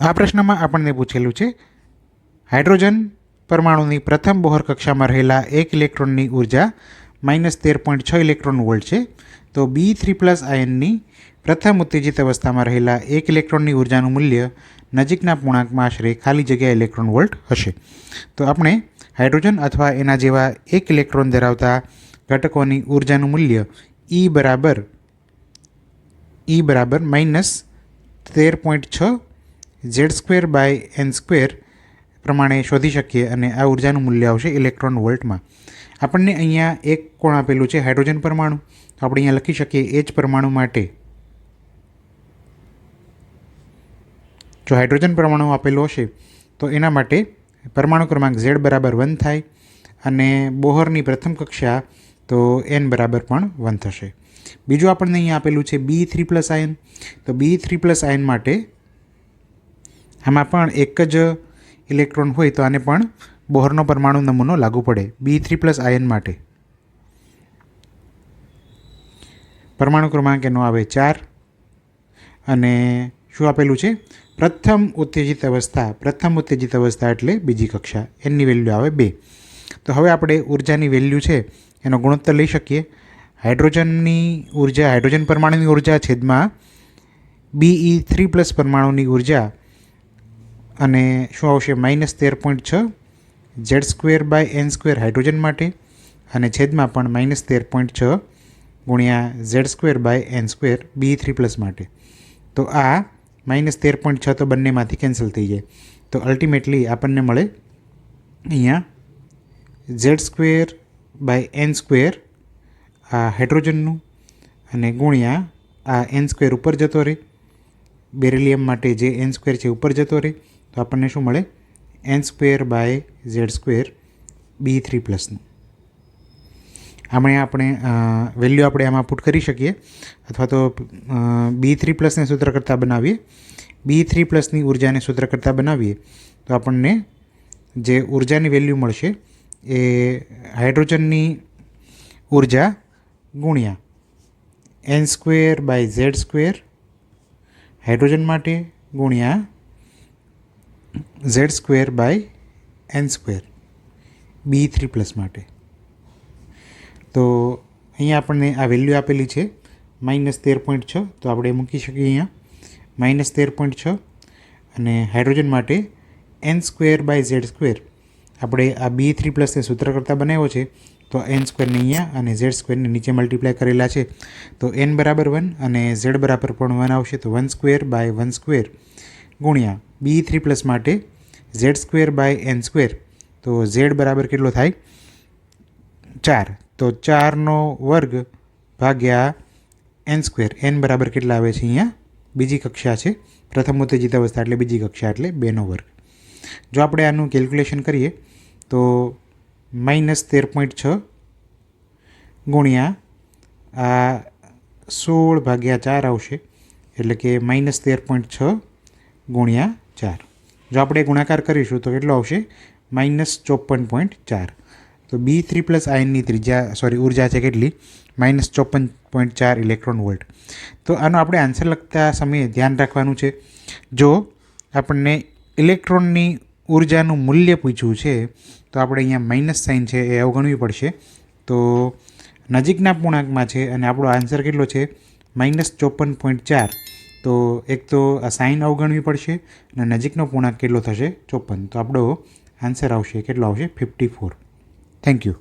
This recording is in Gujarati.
આ પ્રશ્નમાં આપણને પૂછેલું છે, હાઇડ્રોજન પરમાણુની પ્રથમ બોહર કક્ષામાં રહેલા એક ઇલેક્ટ્રોનની ઊર્જા માઇનસ તેર પોઈન્ટ છ ઇલેક્ટ્રોન વોલ્ટ છે. તો બી થ્રી પ્લસ આયનની પ્રથમ ઉત્તેજિત અવસ્થામાં રહેલા એક ઇલેક્ટ્રોનની ઉર્જાનું મૂલ્ય નજીકના પૂર્ણાંકમાં આશરે ખાલી જગ્યા ઇલેક્ટ્રોન વોલ્ટ હશે. તો આપણે હાઇડ્રોજન અથવા એના જેવા એક ઇલેક્ટ્રોન ધરાવતા ઘટકોની ઉર્જાનું મૂલ્ય ઈ બરાબર ઈ બરાબર માઇનસ તેર પોઈન્ટ છ Z square by N square પ્રમાણે શોધી શકીએ અને આ ઉર્જાનું મૂલ્ય આવશે ઇલેક્ટ્રોન વોલ્ટમાં આપણને અહીંયા એક કોણ આપેલું છે? હાઇડ્રોજન પરમાણુ. તો આપણે અહીંયા લખી શકીએ એ જ પરમાણુ માટે. જો હાઇડ્રોજન પરમાણુ આપેલો હશે, તો એના માટે પરમાણુ ક્રમાંક ઝેડ બરાબર વન થાય અને બોહરની પ્રથમ કક્ષા તો એન બરાબર પણ વન થશે. બીજું આપણને અહીંયા આપેલું છે બી થ્રી પ્લસ આયન તો બી થ્રી પ્લસ આયન માટે આમાં પણ એક જ ઇલેક્ટ્રોન હોય તો આને પણ બોહરનો પરમાણુ નમૂનો લાગુ પડે બી થ્રી પ્લસ આયન માટે. પરમાણુ ક્રમાંક એનો આવે ચાર. અને શું આપેલું છે? પ્રથમ ઉત્તેજિત અવસ્થા, પ્રથમ ઉત્તેજિત અવસ્થા એટલે બીજી કક્ષા. એની વેલ્યુ આવે બે. તો હવે આપણે ઉર્જાની વેલ્યુ છે, એનો ગુણોત્તર લઈ શકીએ. હાઇડ્રોજનની ઊર્જા, હાઇડ્રોજન પરમાણુની ઊર્જા છેદમાં બીઈ થ્રી પ્લસ પરમાણુની ઊર્જા અને શું આવશે? માઇનસ તેર પોઈન્ટ છ Z square by N square hydrogen માટે અને છેદમાં પણ માઇનસ તેર પોઈન્ટ છ ગુણ્યા Z square by N square B three plus માટે. તો આ માઇનસ તેર પોઈન્ટ છ તો બંનેમાંથી કેન્સલ થઈ જાય. તો અલ્ટિમેટલી આપણને મળે અહીંયા Z square by N square આ હાઇડ્રોજનનું અને ગુણ્યા આ એન સ્ક્વેર ઉપર જતો રહે. બેરિલિયમ માટે જે એન સ્ક્વેર છે ઉપર જતો રહે. તો આપણને શું મળે? N square by Z square B three પ્લસનું આમણે આપણે વેલ્યુ આપણે આમાં પુટ કરી શકીએ. અથવા તો બી થ્રી પ્લસને સૂત્ર કરતાં બનાવીએ. બી થ્રી પ્લસની ઉર્જાને સૂત્ર કરતાં બનાવીએ. તો આપણને જે ઉર્જાની વેલ્યુ મળશે એ હાઇડ્રોજનની ઊર્જા ગુણ્યા N square by Z square hydrogen માટે ગુણ્યા Z square by N square. B three plus માટે. તો અહીંયા આપણને આ વેલ્યુ આપેલી છે. માઇનસ તેર પોઈન્ટ છ, તો આપણે મૂકી શકીએ અહીંયા. માઇનસ તેર પોઈન્ટ છ, અને હાઇડ્રોજન માટે N square by Z square. આપણે આ બી થ્રી પ્લસને સૂત્ર કરતાં બનાવ્યો છે, તો એન સ્ક્વેરને અહીંયા અને ઝેડ સ્ક્વેરને નીચે મલ્ટીપ્લાય કરેલા છે. તો એન બરાબર વન અને ઝેડ બરાબર પણ વન આવશે, તો one square by one square ગુણ્યા બી થ્રી પ્લસ માટે Z square by N square. તો ઝેડ બરાબર કેટલો થાય? ચાર. તો ચારનો વર્ગ ભાગ્યા એન સ્ક્વેર. એન બરાબર કેટલા આવે છે અહીંયા? બીજી કક્ષા છે. પ્રથમ ઉત્તેજિત અવસ્થા એટલે બીજી કક્ષા એટલે બેનો વર્ગ. જો આપણે આનું કેલ્ક્યુલેશન કરીએ, તો માઇનસ તેર પોઈન્ટ છ ગુણ્યા આ સોળ ભાગ્યા ચાર આવશે. એટલે કે માઇનસ તેર પોઈન્ટ છ ગુણ્યા ચાર. જો આપણે ગુણાકાર કરીશું તો કેટલો આવશે? માઇનસ ચોપન પોઈન્ટ ચાર. તો બી થ્રી પ્લસ આયનની ત્રિજ્યા સોરી ઊર્જા છે કેટલી? માઇનસ ચોપન પોઈન્ટ ચાર ઇલેક્ટ્રોન વોલ્ટ તો આનો આપણે આન્સર લખતા સમયે ધ્યાન રાખવાનું છે. જો આપણને ઇલેક્ટ્રોનની ઉર્જાનું મૂલ્ય પૂછ્યું છે, તો આપણે અહીંયા માઇનસ સાઇન છે એ અવગણવી પડશે. તો નજીકના પૂર્ણાંકમાં છે અને આપણો આન્સર કેટલો છે? માઇનસ ચોપન પોઈન્ટ ચાર. તો એક તો આ સાઇન અવગણવી પડશે અને નજીકનો પૂર્ણાંક કેટલો થશે? ચોપન. તો આપણો આન્સર આવશે, કેટલો આવશે? Fifty four thank you